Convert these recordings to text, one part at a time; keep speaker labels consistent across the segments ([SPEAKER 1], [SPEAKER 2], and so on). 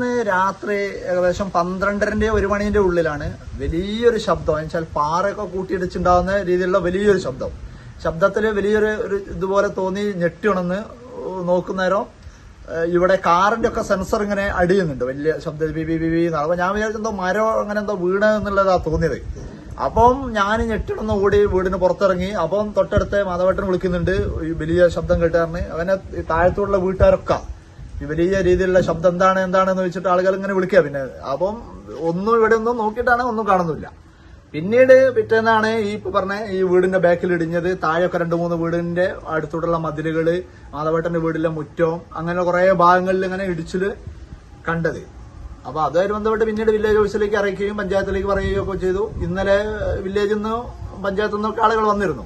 [SPEAKER 1] രാത്രി ഏകദേശം പന്ത്രണ്ടരന്റെ ഒരു മണിന്റെ ഉള്ളിലാണ് വലിയൊരു ശബ്ദം. എന്ന് വെച്ചാൽ പാറയൊക്കെ കൂട്ടിയിടിച്ചുണ്ടാകുന്ന രീതിയിലുള്ള വലിയൊരു ശബ്ദം. ശബ്ദത്തിൽ വലിയൊരു ഒരു ഇതുപോലെ തോന്നി ഞെട്ടിയുണന്ന് നോക്കുന്നേരം ഏഹ് ഇവിടെ കാറിന്റെ ഒക്കെ സെൻസർ ഇങ്ങനെ അടിയുന്നുണ്ട്. വലിയ ശബ്ദ ബി ബി ബി ബി എന്നാണ്. അപ്പൊ ഞാൻ വിചാരിച്ചെന്തോ മരം അങ്ങനെ എന്തോ വീണ് എന്നുള്ളതാ തോന്നിയത്. അപ്പം ഞാൻ ഞെട്ടിടന്ന് ഓടി വീടിന് പുറത്തിറങ്ങി. അപ്പം തൊട്ടടുത്ത് മാധവേട്ടൻ വിളിക്കുന്നുണ്ട്. വലിയ ശബ്ദം കേട്ടാറിന് അവനെ താഴത്തോടുള്ള വീട്ടുകാരൊക്കെ വലിയ രീതിയിലുള്ള ശബ്ദം എന്താണ് എന്താണെന്ന് വെച്ചിട്ട് ആളുകൾ ഇങ്ങനെ വിളിക്കുക. പിന്നെ അപ്പം ഒന്നും ഇവിടെ ഒന്നും നോക്കിയിട്ടാണ് ഒന്നും കാണുന്നില്ല. പിന്നീട് പിറ്റേന്നാണ് ഈ പറഞ്ഞ ഈ വീടിന്റെ ബാക്കിൽ ഇടിഞ്ഞത്. താഴെയൊക്കെ രണ്ട് മൂന്ന് വീടിന്റെ അടുത്തോട്ടുള്ള മതിലുകൾ മാധവേട്ടന്റെ വീടിലെ മുറ്റവും അങ്ങനെ കുറെ ഭാഗങ്ങളിൽ ഇങ്ങനെ ഇടിച്ചിൽ കണ്ടത്. അപ്പൊ അതുമായി ബന്ധപ്പെട്ട് പിന്നീട് വില്ലേജ് ഓഫീസിലേക്ക് അറിയിക്കുകയും പഞ്ചായത്തിലേക്ക് പറയുകയും ഒക്കെ ചെയ്തു. ഇന്നലെ വില്ലേജിൽ നിന്ന് പഞ്ചായത്തിൽ നിന്നൊക്കെ ആളുകൾ വന്നിരുന്നു.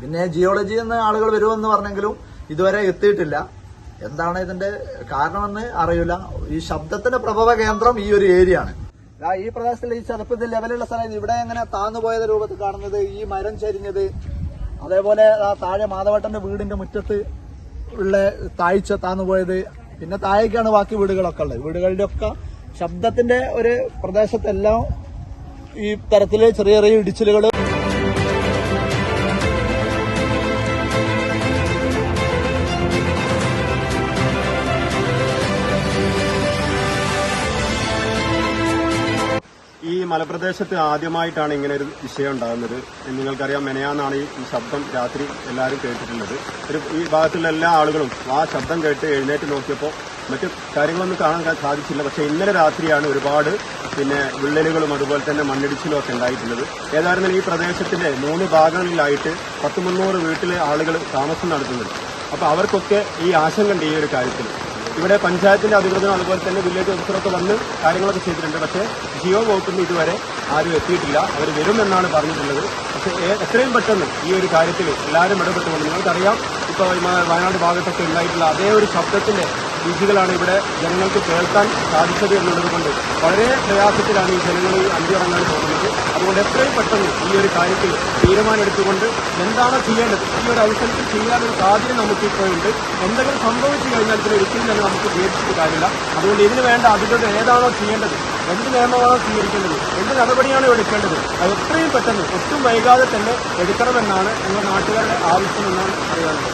[SPEAKER 1] പിന്നെ ജിയോളജി എന്ന ആളുകൾ വരുമെന്ന് പറഞ്ഞെങ്കിലും ഇതുവരെ എത്തിയിട്ടില്ല. എന്താണ് ഇതിന്റെ കാരണമെന്ന് അറിയില്ല. ഈ ശബ്ദത്തിന്റെ പ്രഭവ കേന്ദ്രം ഈ ഒരു ഏരിയ ആണ്. ഈ പ്രദേശത്തിൽ ഈ ചെറുപ്പത്തിൽ ലെവലുള്ള സ്ഥലം ഇവിടെ എങ്ങനെ താന്നു പോയത് രൂപത്തിൽ കാണുന്നത് ഈ മരം ചരിഞ്ഞത് അതേപോലെ ആ താഴെ മാധവട്ടന്റെ വീടിന്റെ മുറ്റത്ത് ഉള്ള താഴ്ച താന്നു പോയത് പിന്നെ താഴേക്കാണ് ബാക്കി വീടുകളൊക്കെ ഉള്ളത്. വീടുകളുടെ ഒക്കെ ശബ്ദത്തിന്റെ ഒരു പ്രദേശത്തെല്ലാം ഈ തരത്തിലെ ചെറിയ ചെറിയ ഇടിച്ചിലുകൾ
[SPEAKER 2] മലപ്രദേശത്ത് ആദ്യമായിട്ടാണ് ഇങ്ങനെ ഒരു വിഷയം ഉണ്ടാകുന്നത്. നിങ്ങൾക്കറിയാം മെനയാന്നാണ് ഈ ശബ്ദം രാത്രി എല്ലാവരും കേട്ടിട്ടുള്ളത്. ഒരു ഈ ഭാഗത്തുള്ള എല്ലാ ആളുകളും ആ ശബ്ദം കേട്ട് എഴുന്നേറ്റ് നോക്കിയപ്പോൾ മറ്റു കാര്യങ്ങളൊന്നും കാണാൻ സാധിച്ചില്ല. പക്ഷേ ഇന്നലെ രാത്രിയാണ് ഒരുപാട് പിന്നെ വിള്ളലുകളും അതുപോലെ തന്നെ മണ്ണിടിച്ചിലും ഒക്കെ ഉണ്ടായിട്ടുള്ളത്. ഏതായിരുന്നാലും ഈ പ്രദേശത്തിന്റെ മൂന്ന് ഭാഗങ്ങളിലായിട്ട് പത്ത് മുന്നൂറ് വീട്ടിലെ ആളുകൾ താമസം നടത്തുന്നുണ്ട്. അപ്പോൾ അവർക്കൊക്കെ ഈ ആശങ്കയുണ്ട് ഈ ഒരു കാര്യത്തിൽ ഇവിടെ പഞ്ചായത്തിന്റെ അധികൃതരും അതുപോലെ തന്നെ വില്ലേജ് ഓഫീസറൊക്കെ വന്ന് കാര്യങ്ങളൊക്കെ ചെയ്തിട്ടുണ്ട്. പക്ഷേ ജിയോ വകുപ്പിൽ ഇതുവരെ ആരും എത്തിയിട്ടില്ല. അവർ വരുമെന്നാണ് പറഞ്ഞിട്ടുള്ളത്. പക്ഷേ എത്രയും പെട്ടെന്ന് ഈ ഒരു കാര്യത്തിൽ എല്ലാവരും ഇടപെട്ടുകൊണ്ട് നിങ്ങൾക്കറിയാം. ഇപ്പോൾ വയനാട് ഭാഗത്തൊക്കെ ഉണ്ടായിട്ടുള്ള അതേ ഒരു ശബ്ദത്തിന്റെ രുചികളാണ് ഇവിടെ ജനങ്ങൾക്ക് കേൾക്കാൻ സാധിച്ചത് എന്നുള്ളത് കൊണ്ട് വളരെ പ്രയാസത്തിലാണ് ഈ ജനങ്ങൾ ഈ അന്തിയിറങ്ങാൻ പോകുന്നത്. അതുകൊണ്ട് എത്രയും പെട്ടെന്ന് ഈ ഒരു കാര്യത്തിൽ തീരുമാനമെടുത്തുകൊണ്ട് എന്താണ് ചെയ്യേണ്ടത്? ഈ ഒരു അവസരത്തിൽ ചെയ്യാനൊരു സാധ്യത നമുക്ക് ഇപ്പോൾ ഉണ്ട് എന്തെങ്കിലും സംഭവിച്ചു കഴിഞ്ഞാൽ ഇതിൽ ഒരിക്കലും തന്നെ നമുക്ക് പേടിച്ചിട്ട് കാര്യമില്ല. അതുകൊണ്ട് ഇതിന് വേണ്ട അധികൃതർ ഏതാണോ ചെയ്യേണ്ടത്? എന്ത് നിയമമാണോ സ്വീകരിക്കേണ്ടത്? എന്ത് നടപടിയാണോ എടുക്കേണ്ടത്? അത് എത്രയും പെട്ടെന്ന് ഒട്ടും വൈകാതെ തന്നെ എടുക്കണമെന്നാണ് നമ്മുടെ നാട്ടുകാരുടെ ആവശ്യമെന്നാണ് അറിയാനുള്ളത്